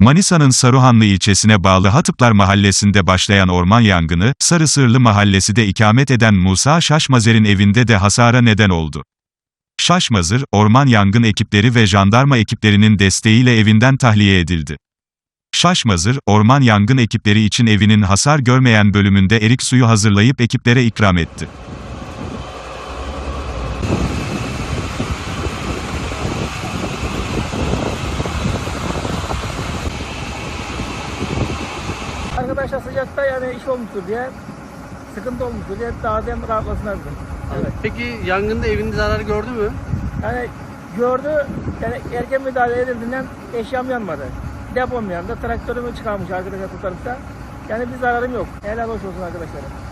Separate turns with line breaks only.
Manisa'nın Saruhanlı ilçesine bağlı Hatıplar mahallesinde başlayan orman yangını, Sarısırlı mahallesi de ikamet eden Musa Şaşmazer'in evinde de hasara neden oldu. Şaşmazır, orman yangın ekipleri ve jandarma ekiplerinin desteğiyle evinden tahliye edildi. Şaşmazır, orman yangın ekipleri için evinin hasar görmeyen bölümünde erik suyu hazırlayıp ekiplere ikram etti.
Arkadaşlar sıcakta yani iş olmuştur diye, sıkıntı olmuştur diye daha dem rahatlasınlar dedim. Evet.
Peki yangında evinde zarar gördü mü?
Yani gördü, yani erken müdahale edildiğinden eşyam yanmadı. Depom yandı, traktörümü çıkarmış arkadaşlar kurtarıp da. Yani bir zararım yok. Helal hoş olsun arkadaşlar.